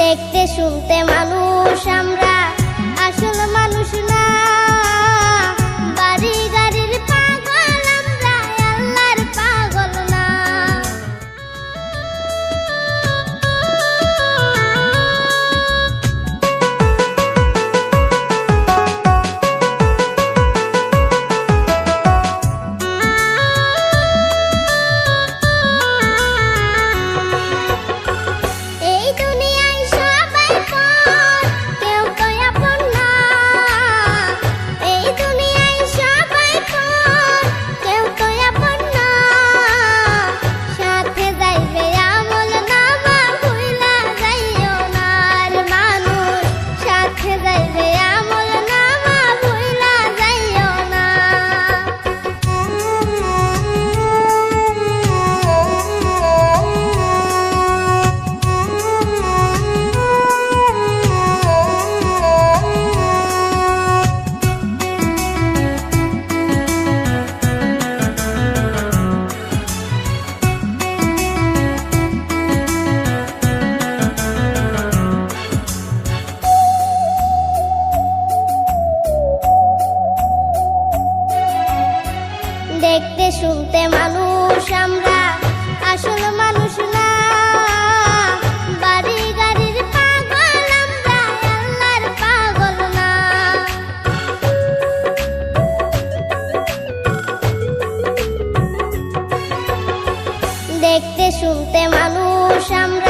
দেখতে শুনতে মানুষ আমরা। আসল মানুষ না। দেখতে শুনতে মানুষ আমরা। আসল মানুষ না। বাড়ি দেখতে শুনতে মানুষ আমরা।